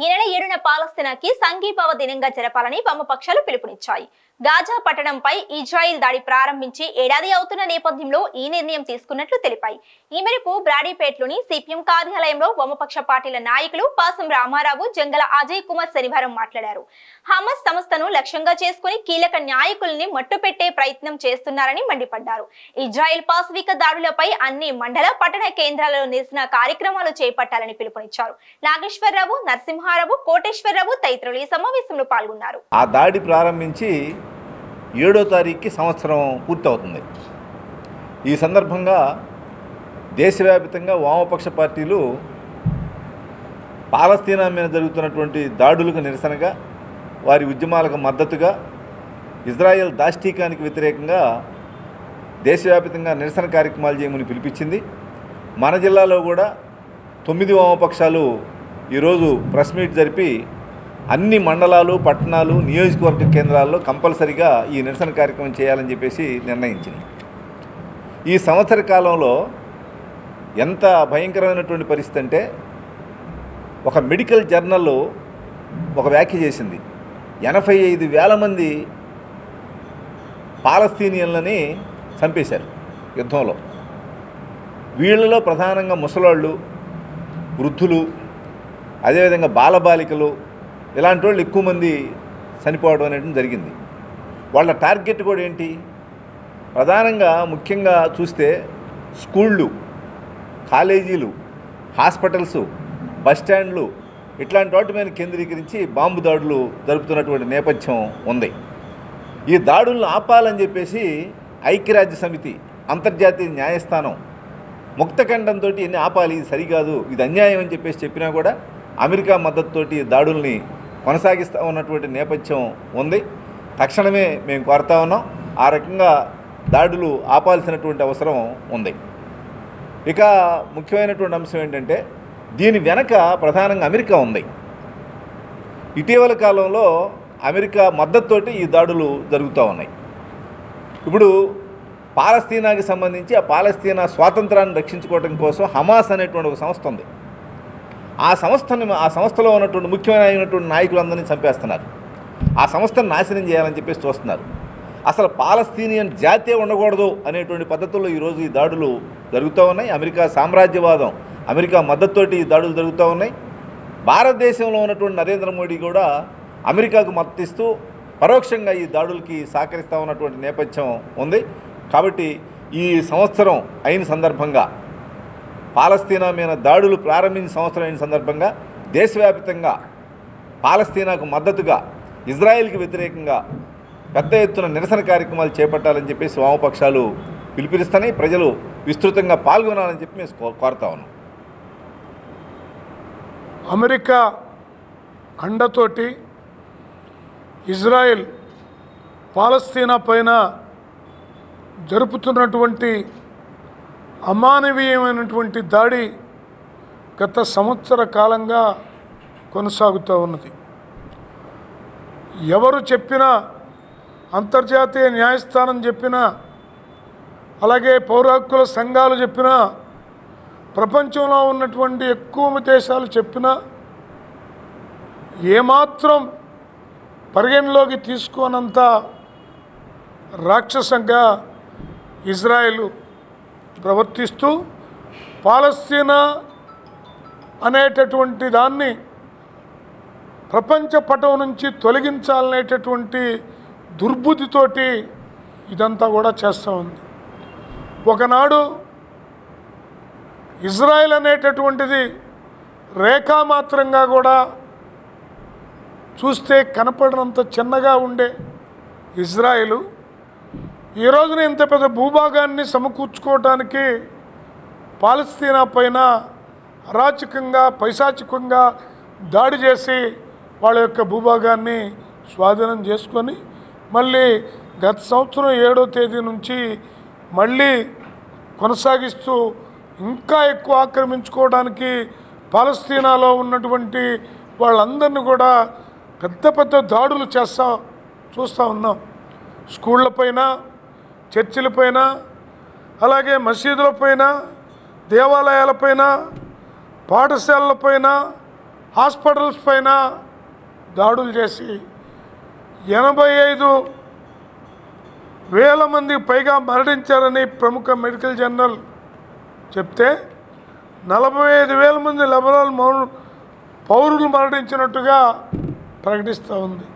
ఈ నెల ఏడున పాలస్తీనాకి సంఘీభావ దినంగా జరపాలని వామపక్షాలు పిలుపునిచ్చాయి. గాజా పట్టణంపై ఇజ్రాయిల్ దాడి ప్రారంభించి ఏడాది అవుతున్న నేపథ్యంలో ఈ నిర్ణయం తీసుకున్నట్లు తెలిపాయి. ఈ మేరకు బ్రాడీపేట్లోని సిపిఎం కార్యాలయంలో వామపక్ష పార్టీల నాయకులు పాసం రామారావు జంగల అజయ్ కుమార్ శనివారం మాట్లాడారు. హమస్ సంస్థను లక్ష్యంగా చేసుకుని కీలక నాయకుల్ని మట్టుపెట్టే ప్రయత్నం చేస్తున్నారని మండిపడ్డారు. ఇజ్రాయిల్ పాశవిక దాడులపై అన్ని మండల పట్టణ కేంద్రాలలో నిరసన కార్యక్రమాలు చేపట్టాలని పిలుపునిచ్చారు. నాగేశ్వరరావు నరసింహారావు కోటేశ్వరరావు తదితరులు ఈ సమావేశంలో పాల్గొన్నారు. ఆ దాడి ప్రారంభించి ఏడో తారీఖుకి సంవత్సరం పూర్తవుతుంది. ఈ సందర్భంగా దేశవ్యాప్తంగా వామపక్ష పార్టీలు పాలస్తీనా మీద జరుగుతున్నటువంటి దాడులకు నిరసనగా వారి ఉద్యమాలకు మద్దతుగా ఇజ్రాయెల్ దాష్టీకానికి వ్యతిరేకంగా దేశవ్యాప్తంగా నిరసన కార్యక్రమాలు చేయమని పిలిపించింది. మన జిల్లాలో కూడా తొమ్మిది వామపక్షాలు ఈరోజు ప్రెస్ మీట్ జరిపి అన్ని మండలాలు పట్టణాలు నియోజకవర్గ కేంద్రాల్లో కంపల్సరిగా ఈ నిరసన కార్యక్రమం చేయాలని చెప్పేసి నిర్ణయించింది. ఈ సంవత్సర కాలంలో ఎంత భయంకరమైనటువంటి పరిస్థితి అంటే ఒక మెడికల్ జర్నల్ ఒక వ్యాఖ్య చేసింది. ఎనభై ఐదు వేల మంది పాలస్తీనియన్లని చంపేశారు యుద్ధంలో. వీళ్ళలో ప్రధానంగా ముసలాళ్ళు వృద్ధులు అదేవిధంగా బాలబాలికలు ఇలాంటి వాళ్ళు ఎక్కువ మంది చనిపోవడం అనేది జరిగింది. వాళ్ళ టార్గెట్ కూడా ఏంటి? ప్రధానంగా ముఖ్యంగా చూస్తే స్కూళ్ళు కాలేజీలు హాస్పిటల్స్ బస్ స్టాండ్లు ఇట్లాంటి వాటి మీద కేంద్రీకరించి బాంబు దాడులు జరుపుతున్నటువంటి నేపథ్యం ఉంది. ఈ దాడులను ఆపాలని చెప్పేసి ఐక్యరాజ్య సమితి అంతర్జాతీయ న్యాయస్థానం ముక్తఖండంతో ఎన్ని ఆపాలి ఇది సరికాదు ఇది అన్యాయం అని చెప్పేసి చెప్పినా కూడా అమెరికా మద్దతుతోటి దాడుల్ని కొనసాగిస్తూ ఉన్నటువంటి నేపథ్యం ఉంది. తక్షణమే మేము కోరుతా ఉన్నాం. ఆ రకంగా దాడులు ఆపాల్సినటువంటి అవసరం ఉంది. ఇక ముఖ్యమైనటువంటి అంశం ఏంటంటే దీని వెనక ప్రధానంగా అమెరికా ఉంది. ఇటీవల కాలంలో అమెరికా మద్దతుతోటి ఈ దాడులు జరుగుతూ ఉన్నాయి. ఇప్పుడు పాలస్తీనాకి సంబంధించి ఆ పాలస్తీనా స్వాతంత్రాన్ని రక్షించుకోవడం కోసం హమాస్ అనేటువంటి ఒక సంస్థ ఉంది. ఆ సంస్థని ఆ సంస్థలో ఉన్నటువంటి ముఖ్యమైనటువంటి నాయకులందరినీ చంపేస్తున్నారు. ఆ సంస్థను నాశనం చేయాలని చెప్పేసి చూస్తున్నారు. అసలు పాలస్తీనియన్ జాతే ఉండకూడదు అనేటువంటి పద్ధతుల్లో ఈరోజు ఈ దాడులు జరుగుతూ ఉన్నాయి. అమెరికా సామ్రాజ్యవాదం అమెరికా మద్దతుతోటి ఈ దాడులు జరుగుతూ ఉన్నాయి. భారతదేశంలో ఉన్నటువంటి నరేంద్ర మోడీ కూడా అమెరికాకు మద్దతిస్తూ పరోక్షంగా ఈ దాడులకి సహకరిస్తూ ఉన్నటువంటి నేపథ్యం ఉంది. కాబట్టి ఈ సంవత్సరం అయిన సందర్భంగా పాలస్తీనా మీద దాడులు ప్రారంభించిన సంవత్సరం అయిన సందర్భంగా దేశవ్యాప్తంగా పాలస్తీనాకు మద్దతుగా ఇజ్రాయెల్కి వ్యతిరేకంగా పెద్ద ఎత్తున నిరసన కార్యక్రమాలు చేపట్టాలని చెప్పేసి వామపక్షాలు పిలుపునిస్తున్నాయి. ప్రజలు విస్తృతంగా పాల్గొనాలని చెప్పి మేము కో- కోరుతా ఉన్నాం. అమెరికా అండతోటి ఇజ్రాయెల్ పాలస్తీనా పైన జరుపుతున్నటువంటి అమానవీయమైనటువంటి దాడి గత సంవత్సర కాలంగా కొనసాగుతూ ఉన్నది. ఎవరు చెప్పినా అంతర్జాతీయ న్యాయస్థానం చెప్పినా అలాగే పౌర హక్కుల సంఘాలు చెప్పినా ప్రపంచంలో ఉన్నటువంటి ఎక్కువ దేశాలు చెప్పినా ఏమాత్రం పరిగణలోకి తీసుకోనంత రాక్షసంగా ఇజ్రాయెలు ప్రవర్తిస్తూ పాలస్తీనా అనేటటువంటి దాన్ని ప్రపంచ పటం నుంచి తొలగించాలనేటటువంటి దుర్బుద్ధితోటి ఇదంతా కూడా చేస్తూ ఉంది. ఒకనాడు ఇజ్రాయెల్ అనేటటువంటిది రేఖామాత్రంగా కూడా చూస్తే కనపడినంత చిన్నగా ఉండే ఇజ్రాయెలు ఈ రోజున ఇంత పెద్ద భూభాగాన్ని సమకూర్చుకోవటానికి పాలస్తీనా పైన అరాచకంగా పైశాచికంగా దాడి చేసి వాళ్ళ యొక్క భూభాగాన్ని స్వాధీనం చేసుకొని మళ్ళీ గత సంవత్సరం ఏడో తేదీ నుంచి మళ్ళీ కొనసాగిస్తూ ఇంకా ఎక్కువ ఆక్రమించుకోవడానికి పాలస్తీనాలో ఉన్నటువంటి వాళ్ళందరినీ కూడా పెద్ద పెద్ద దాడులు చేస్తా చూస్తూ ఉన్నాం. స్కూళ్ళ పైన చర్చిలపైన అలాగే మసీదులపైన దేవాలయాలపైన పాఠశాలలపైన హాస్పిటల్స్ పైన దాడులు చేసి ఎనభై ఐదు వేల మంది పైగా మరణించారని ప్రముఖ మెడికల్ జర్నల్ చెప్తే నలభై ఐదు వేల మంది లెబనాన్ మౌ పౌరులు మరణించినట్టుగా ప్రకటిస్తూ ఉంది.